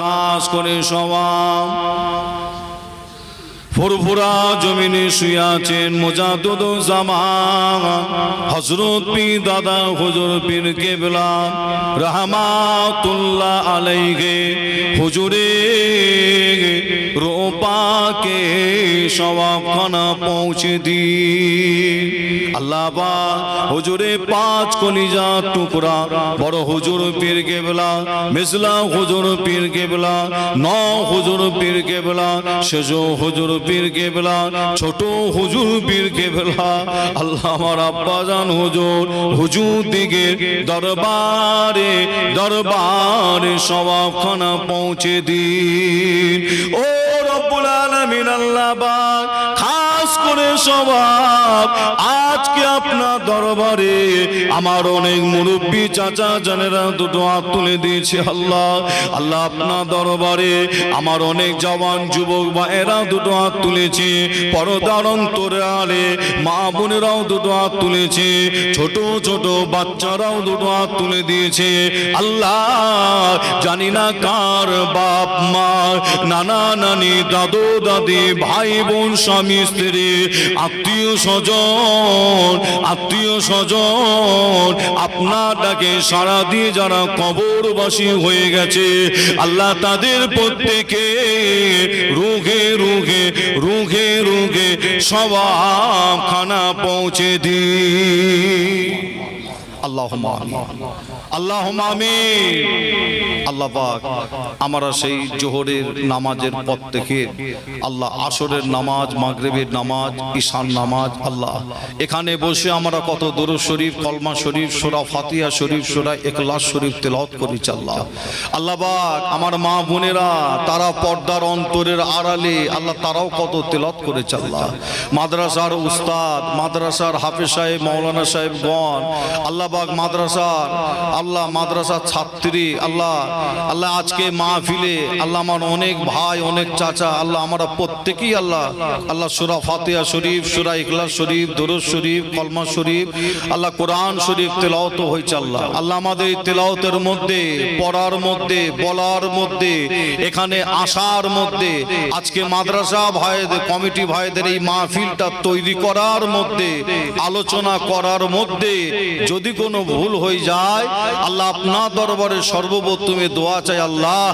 কাজ করে সবাব ফুরফুরা জমিনে শুয়ে আছেন মোজাদুদ জামান। হজরত পি দাদা হুজুর পীর কেবলা রহমাতুল্লাহ আলাইহে হুজুরে রোপাকে সবাবখানা পৌঁছে দি আল্লাহ হুজুরে পাঁচ কলিজা টুকরা, বড় হুজুর পীর কেবলা মিসলা হুজুর পীর কেবলা ন হুজুর পীর কেবলা শেষ হুজুর পীর কেবলা, ছোট হুজুর পীর কেবলা, আল্লাহ আমার আব্বা জান হুজুর হুজুর দিকে দরবারে দরবারে সবাবখানা পৌঁছে দিন। ও রব্বুল আলামিন আল্লাহ পাক করে সবাব আজকে আপনার দরবারে আমার অনেক মুরব্বী চাচা জানেরা দুটো হাত তুলে দিয়েছে, আল্লাহ। আল্লাহ আপনার দরবারে আমার অনেক জওয়ান যুবক বা এরা দুটো হাত তুলেছে, পরদার অন্তরে আলে মা বোনেরাও দুটো হাত তুলেছে, ছোট ছোট বাচ্চারাও দুটো হাত তুলে দিয়েছে। আল্লাহ জানি না কার বাপ মা। নানা নানি, দাদু, দাদি, ভাই, বোন, স্বামী, স্ত্রী, আত্মীয় স্বজন আত্মীয় স্বজন আপনার ডাকে সারা দিয়ে যারা কবরবাসী হয়ে গেছে, আল্লাহ তাদের প্রত্যেকে রুঘে রুঘে রুঘে রুঘে সবাব খানা পৌঁছে দি আল্লাহ আল্লাহ আল্লাহ পাক আমরা সেই জোহরের নামাজের পর থেকে আল্লাহ আসরের নামাজ মাগরেবের নামাজ ঈশান নামাজ আল্লাহ। এখানে বসে আমরা কত দরু শরীফ কলমা শরীফ সোরা ফাতিয়া শরীফ সোরা একলাস শরীফ করেছি আল্লাহ। আল্লাহ পাক আমার মা বোনেরা তারা পর্দার অন্তরের আড়ালে আল্লাহ তারাও কত তেলাওয়াত করেছে আল্লাহ। মাদ্রাসার উস্তাদ মাদ্রাসার হাফেজ সাহেব মৌলানা সাহেব গণ আল্লাহ পাক মাদ্রাসার। আল্লাহ মাদ্রাসার ছাত্রী, আল্লাহ আল্লাহ আজকে মাহফিলে, আল্লাহ আমার অনেক ভাই, অনেক চাচা, আল্লাহ আমরা প্রত্যেকেই আল্লাহ আল্লাহ সুরা ফাতিহা শরীফ, সুরা ইখলাস শরীফ, দরুদ শরীফ, কলমা শরীফ, আল্লাহ কোরআন শরীফ তেলাওত হয়েছে আল্লাহ। আল্লাহ আমাদের তেলাওতের মধ্যে, পড়ার মধ্যে, বলার মধ্যে, এখানে আসার মধ্যে, আজকে মাদ্রাসা ভাইদের, কমিটি ভাইদের এই মাহফিলটা তৈরি করার মধ্যে, আলোচনা করার মধ্যে, যদি কোনো ভুল হয়ে যায়। আল্লাহ আপনার দরবারে সর্বপ্রথমে দোয়া চাই, আল্লাহ,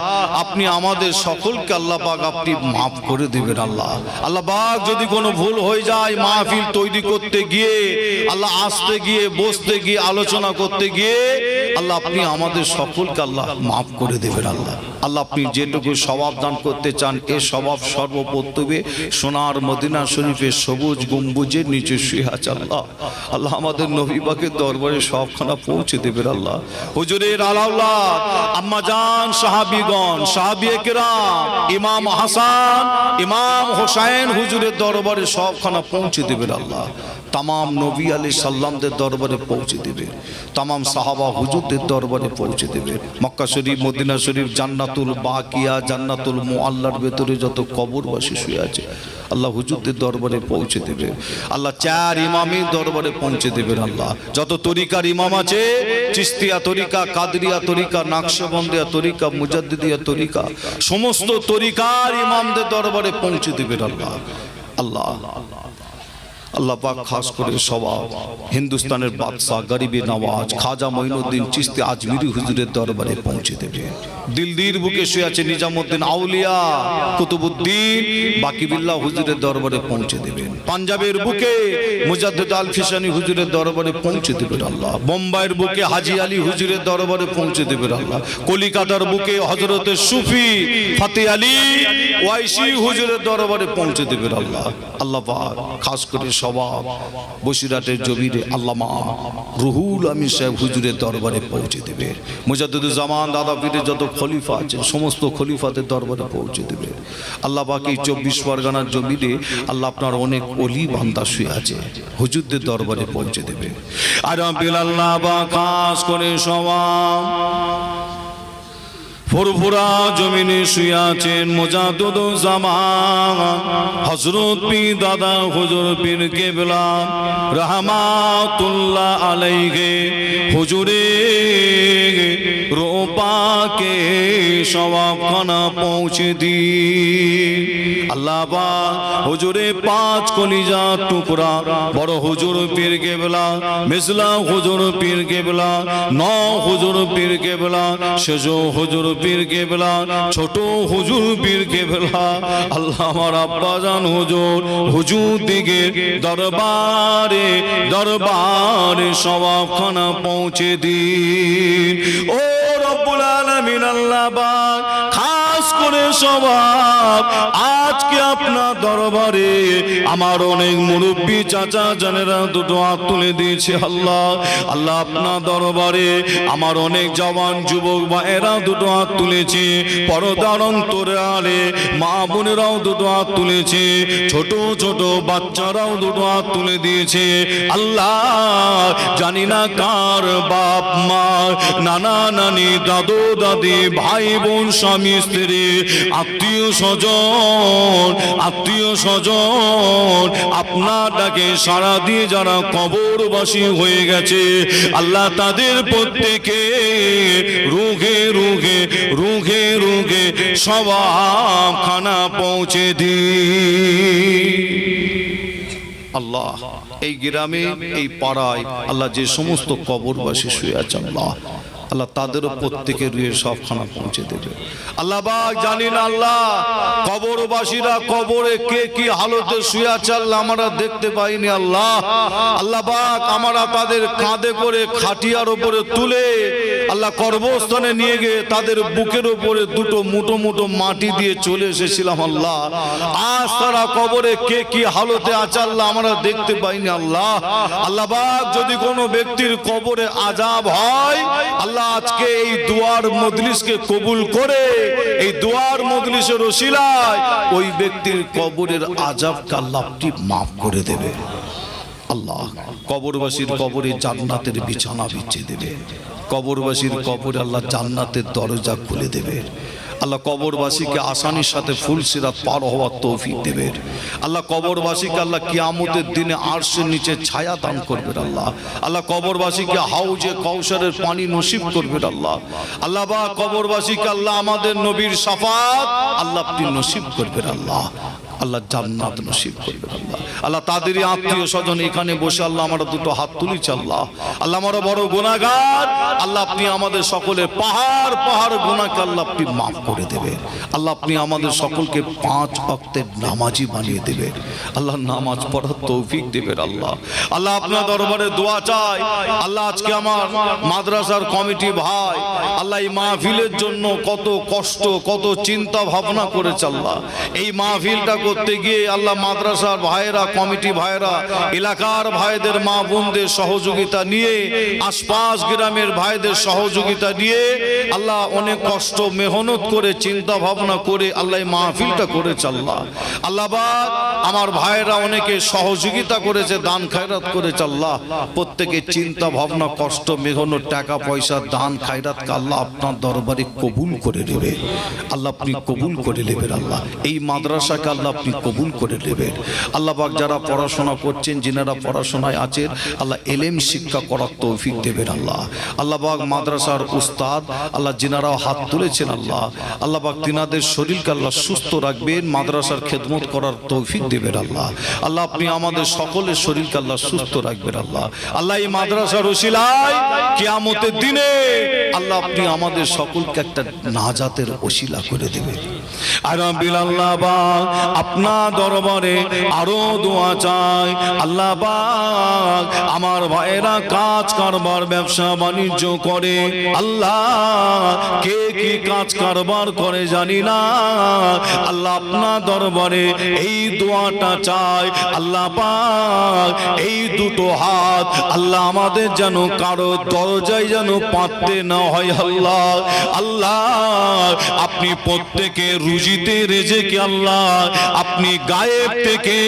আপনি আমাদের সকলকে আল্লাহ পাক আপনি মাফ করে দেবেন, আল্লাহ। আল্লাহ পাক যদি কোনো ভুল হয়ে যায়, মাহফিল তৈরি করতে গিয়ে, আল্লাহ আসতে গিয়ে, বসতে গিয়ে, আলোচনা করতে গিয়ে আল্লাহ আপনি আমাদের সকলকে আল্লাহ মাফ করে দেবেন আল্লাহ। আল্লাহ আপনি যেটুকু স্বভাব দান করতে চান, এ স্বভাব সর্বপ্রথমে সোনার মদিনা শরীফের সবুজ গম্বুজের নিচে শুয়ে আছে আল্লাহ। আল্লাহ আমাদের নবীবাকে দরবারে সবখানা পৌঁছে দেবেন আল্লাহ। হুজুরের আল্লাহ আম্মা জান, সাহাবিগণ, সাহাবি কেরাম ইমাম হাসান, ইমাম হোসাইন হুজুরের দরবারে সবখানা পৌঁছে দেবেন আল্লাহ। তামাম নবী আলী সাল্লামদের দরবারে পৌঁছে দেবে তামাম সাহাবা হুজুরদের দরবারে পৌঁছে দেবে। মক্কা শরীফ, মদিনা শরীফ, জান্নাতুল বাকিয়া, জান্নাতুল মোয়াল্লার ভেতরে যত কবরবাসী শুয়ে আছে, আল্লাহ হুজুরদের দরবারে পৌঁছে দেবে। আল্লাহ চার ইমামের দরবারে পৌঁছে দেবেন আল্লাহ। যত তরিকার ইমাম আছে চিস্তিয়া তরিকা, কাদরিয়া তরিকা, নাকশবন্দিয়া তরিকা, মুজাদ্দিদিয়া তরিকা, সমস্ত তরিকার ইমামদের দরবারে পৌঁছে দেবেন আল্লাহ আল্লাহ আল্লাহ। পাক খাস করে সবাব। হিন্দুস্তানের বাদশাহ গরিবী নওয়াজ খাজা মঈনুদ্দিন চিস্তি আজমিরি হুজুরের দরবারে পৌঁছে দেবে। দিল্লির বুকে শুয়ে আছে নিজামুদ্দিন আউলিয়া, কুতুবুদ্দিন বাকিবিল্লাহ হুজুরের দরবারে পৌঁছে দেবেন পাঞ্জাবের বুকে মুজাদ্দিদ আল ফিসানি হুজুরের দরবারে পৌঁছে দেবেন আল্লাহ। বোম্বাইয়ের বুকে হাজি আলী হুজুরের দরবারে পৌঁছে দেবেন আল্লাহ। কলিকাতার বুকে হজরতের সুফি ফাতে আলী ওয়াইসি হুজুরের দরবারে পৌঁছে দেবেন আল্লাহ। আল্লাহ পাক খাস করে সবাব বসিরাটের জমিরে আল্লামা রুহুল আমিন সাহেব হুজুরের দরবারে পৌঁছে দেবে। মুজাদ্দুজ্জামান দাদা পীরের যত খলিফা আছে সমস্ত খলিফাদের দরবারে পৌঁছে দেবে। আল্লাহ বাকি চব্বিশ পরগনার জমিরে আল্লাহ আপনার অনেক অলি বান্দা শুয়ে আছে, হুজুরদের দরবারে পৌঁছে দেবে। আর আল্লাহ বা খাস করে সবাব ফুরফুরা জমিনে শুয়ে আছেন মোজাদুদ জামান হজরত পি দাদা হুজুর পীর কেবলা রহমাতুল্লাহ আলাইহে হুজুরে রোপাকে সবাবখানা পৌঁছে দি আল্লাহ হুজুরে পাঁচ কলিজা টুকরা, বড় হুজুর পীর কেবলা মিসলা হুজুর পীর কেবলা ন হুজুর পীর কেবলা, সেজ হুজুর পীর কেবলা, ছোট হুজুর পীর কেবলা, আল্লাহ আমার আব্বা জান হুজুর হুজুর দিকে দরবারে দরবারে সবাবখানা পৌঁছে দিন। ও রব্বুল আলামিন আল্লাহ খাস করে সবাব আজকে আপনার দরবারে আমার অনেক মুরব্বী চাচা জানেরা দুটো হাত তুলে দিয়েছে, আল্লাহ। আল্লাহ আপনার দরবারে আমার অনেক জওয়ান যুবক ভাইয়েরা দুটো হাত তুলেছে, পরদার অন্তরে আলে মা বোনেরাও দুটো হাত তুলেছে, ছোট ছোট বাচ্চারাও দুটো হাত তুলে দিয়েছে। আল্লাহ জানি না কার বাপ মা, নানা নানি দাদু দাদি, ভাই বোন, স্বামী, স্ত্রী আত্মীয় স্বজন আত্মীয় স্বজন, আপনার ডাকে সারা দিয়ে যারা কবরবাসী হয়ে গেছে, আল্লাহ তাদের প্রত্যেকে রুঘে রুঘে রুঘে রুঘে সবাব খানা পৌঁছে দি আল্লাহ, এই গ্রামে, এই পাড়ায়, আল্লাহ যে সমস্ত কবরবাসী শুয়ে আছে আল্লাহ আল্লাহ তাদেরও প্রত্যেকের রুয়ে সবখানা পৌঁছে দেবে। আল্লাহ জানি না আল্লাহ কবরবাসীরা কবরে কে কি হালতে শুয়ে আছে আল্লাহ আমরা দেখতে পাইনি আল্লাহ। আল্লাহ। বাক আমরা তাদের কাঁধে করে খাটিয়ার উপরে তুলে আল্লাহ কর্মস্থানে নিয়ে গিয়ে তাদের বুকের উপরে দুটো মুটো মুটো মাটি দিয়ে চলে এসেছিলাম আল্লাহ। আজ তারা কবরে কে কি হালতে আছে আল্লাহ আমরা দেখতে পাইনি আল্লাহ। আল্লাহ যদি কোনো ব্যক্তির কবরে আজাব হয়, আল্লাহ আজকে এই দুয়ার মজলিসকে কবুল করে, এই দুয়ার মজলিসের ওসিলায় ওই ব্যক্তির কবরের আজাব আপনি মাফ করে দেবে। আল্লাহ কবরবাসীর কবরে জান্নাতের বিছানা বিছিয়ে দেবে। কবরবাসীর কবর আল্লাহ জান্নাতের দরজা খুলে দেবে। আল্লাহ কবরবাসীকে আসানির সাথে ফুল সিরাত পার হওয়ার তৌফিক দেবেন আল্লাহ কবরবাসীকে আল্লাহ কিয়ামতের দিনে আরশের নিচে ছায়া দান করবেন আল্লাহ। আল্লাহ কবরবাসীকে হাউজে কৌশলের পানি নসিব করবেন আল্লাহ। আল্লাহ বা কবরবাসীকে আল্লাহ আমাদের নবীর সাফাত আল্লাহ আপনি নসিব করবেন আল্লাহ। আল্লাহ জান্নাত নসিব করবেন আল্লাহ। আল্লাহ তাদেরই আত্মীয় স্বজন এখানে বসে আল্লাহ আমরা দুটো হাত তুলিছি আল্লাহ। আল্লাহ আমরা বড় গুণাগার আল্লাহ আপনি আমাদের সকলের পাহাড় পাহাড় গুণাকে আল্লাহ আপনি মাফ করে দেবেন। আল্লাহ আপনি আমাদের সকলকে পাঁচ অক্তের নামাজি বানিয়ে দেবেন। আল্লাহ নামাজ পড়ার তৌফিক দেবেন আল্লাহ। আল্লাহ আপনার দরবারে দোয়া চাই। আল্লাহ আজকে আমার মাদ্রাসার কমিটি ভাই, আল্লাহ এই মাহফিলের জন্য কত কষ্ট, কত চিন্তা ভাবনা করেছে আল্লাহ। এই মাহফিলটা করতে গিয়ে আল্লাহ মাদ্রাসার ভাইয়েরা, কমিটি ভাইয়েরা, এলাকার ভাইদের মা বোনদের সহযোগিতা নিয়ে, আশপাশ গ্রামের ভাইদের সহযোগিতা নিয়ে আল্লাহ অনেক কষ্ট, মেহনত করে, চিন্তা ভাবনা করে আল্লাহ মাহফিলটা করেছে আল্লাহ। আল্লাহবাদ আমার ভাইয়েরা অনেকে সহযোগিতা করেছে, দান খায়রাত করেছে আল্লাহ। প্রত্যেকে চিন্তা ভাবনা, কষ্ট, মেহনত, টাকা পয়সা, দান খায়রাতকে আল্লাহ আপনার দরবারে কবুল করে নেবে। আল্লাহ আপনি কবুল করে নেবেন আল্লাহ। এই মাদ্রাসাকে আল্লাহ আপনি কবুল করে নেবেন। আল্লাহ পাক যারা পড়াশোনা করছেন, যিনারা পড়াশোনায় আছেন, আল্লাহ এলেম, শিক্ষা করার তৌফিক দেবেন আল্লাহ। আল্লাহ পাক মাদ্রাসার উস্তাদ, আল্লাহ যিনারাও হাত তুলেছেন আল্লাহ। আল্লাহ পাক তিনাদের শরীরকে আল্লাহ সুস্থ রাখবেন, মাদ্রাসার খেদমত করার তৌফিক দেবেন আল্লাহ। আল্লাহ আপনি আমাদের সকলের শরীরকে আল্লাহ সুস্থ রাখবেন আল্লাহ। আল্লাহ এই মাদ্রাসার ওসিলায় কিয়ামতের দিনে আল্লাহ আপনি আমাদের সকলকে একটা নাজাতের ওসিলা করে দেবেন। আর দরবারে আরও দোয়া চাই। আমার ভাইয়েরা কাজ কারবার, ব্যবসা বাণিজ্য করে। আল্লাহ, কে কি কাজ কারবার করে জানি না। আল্লাহ দরবারে এই দোয়াটা চাই। আল্লাহ পাক এই দুটো হাত আল্লাহ আমাদের যেন কারও দরজায় যেন পাততে না হয়। আল্লাহ আল্লাহ, আপনি প্রত্যেকে রুজিতে রেজেকে আল্লাহ আপনি গায়েব থেকে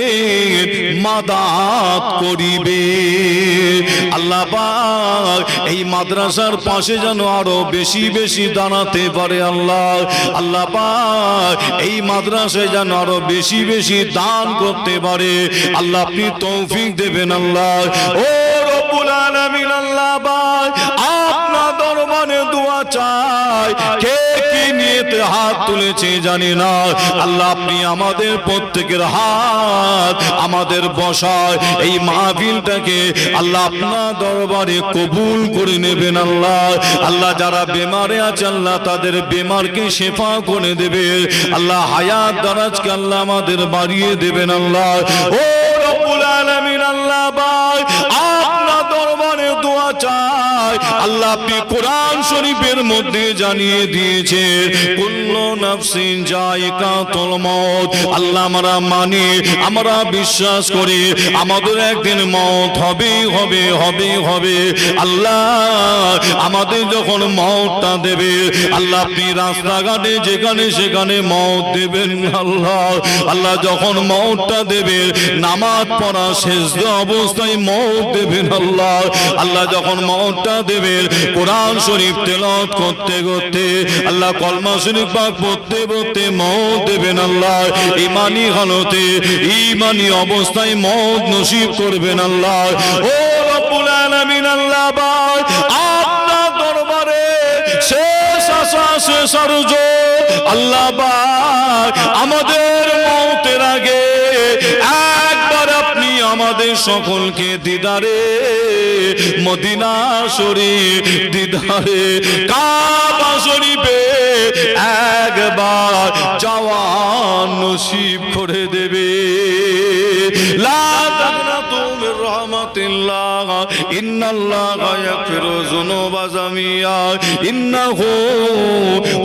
মাদাত করিবে আল্লাহ এই মাদ্রাসার পাশে যেন আরও বেশি বেশি দাঁড়াতে পারে আল্লাহ। আল্লাহ এই মাদ্রাসায় যেন আরও বেশি বেশি দান করতে পারে। আল্লাহ আপনি তৌফিক দেবেন আল্লাহ। ও রব্বুল আলামিন আল্লাহ আপনার দরবারে দোয়া কি নিয়েতে হাত তুলেছে, জানি না। আল্লাহ, আপনি আমাদের প্রত্যেকের হাত আমাদের বসায়। এই মাহফিলটাকে আল্লাহ আপনার দরবারে কবুল করে নেবেন আল্লাহ। আল্লাহ, যারা বেমারে আছে, আল্লাহ তাদের বেমারকে শেফা করে দেবে। আল্লাহ, হায়াত দারাজকে আল্লাহ আমাদের বাড়িয়ে দেবেন আল্লাহ। ও রব্বুল আলামিন, আল্লাহ পাক আপনার দরবারে দোয়া চাই। আল্লাহ আপনি কোরআন শরীফের মধ্যে জানিয়ে দিয়েছে মউত। আল্লাহ আমরা মানি, আমরা বিশ্বাস করি, আমাদের একদিন হবে হবে হবে হবে। আল্লাহ আমাদের যখন দেবে, আল্লাহ আপনি রাস্তাঘাটে যেখানে সেখানে মত দেবেন, আল্লাহ। আল্লাহ যখন মতটা দেবে, নামাজ পড়া শেষ অবস্থায় মত দেবেন, আল্লাহ। আল্লাহ যখন মতটা দেবেন কোরআন শরীফ তেলাওয়াত করতে করতে আল্লাহ কলমা শরীফ পাক পড়তে পড়তে মত দেবেন আল্লাহ। ইমানি হালতে, ইমানি অবস্থায় মত নসিব করবেন আল্লাহ। ও রব্বুল আলামিন আল্লাহ আপনার দরবারে শেষ আশা, শেষ আরজ। আল্লাহ আমাদের মৌতের আগে আপনি আমাদের সকলকে দিদারে মদিনা শরীফ দিদারে কাবা শরীফে একবার জওয়ান নসিব করে দেবে। ইন্নাল্লাহা ইয়াগফিরু যুনুবা জামিয়া। ইন্নাহু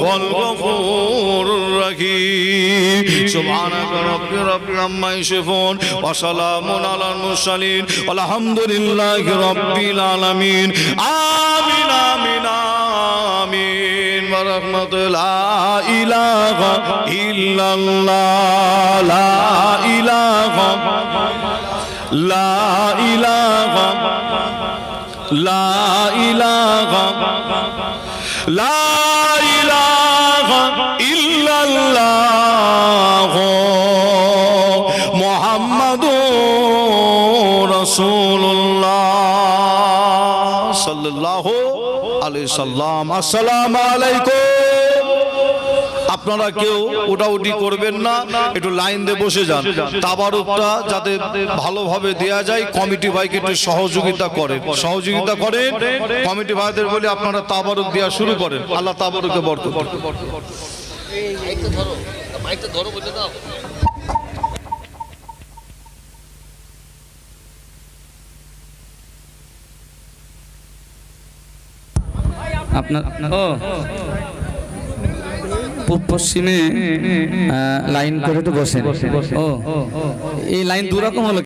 হুয়াল গফুরুর রাহিম। সুবহানাকা রাব্বি রাব্বিল আম্মা ইয়াসিফুন ওয়া সালামুন আলাল মুরসালিন। আলহামদুলিল্লাহি রাব্বিল আলামিন। আমিন আমিন আমিন। ওয়া রাহমাতুল্লাহ ইলাহা ইল্লাল্লাহ। লা ইলাহা লা ইলাহা লা ইলাহা লা ইলাহা ইল্লাল্লাহ মুহাম্মাদুর রাসূলুল্লাহ সাল্লাল্লাহু আলাইহি সাল্লাম। আসসালামু আলাইকুম। আপনারা কেউ ওটা ওটাউটি করবেন না একটু লাইন দিয়ে বসে যান। তাবারুকটা যাতে ভালোভাবে দেয়া যায় কমিটি ভাইকে একটু সহযোগিতা করেন সহযোগিতা করেন কমিটি ভাইদের বলে আপনারা তাবারুক দেওয়া শুরু করেন। আল্লাহ তাবারুকে বরকত ধরো মাইকটা ধরো বলে দাও আপনার ও। পশ্চিমে লাইন করে তো বসে ও এই লাইন দু রকম হলো।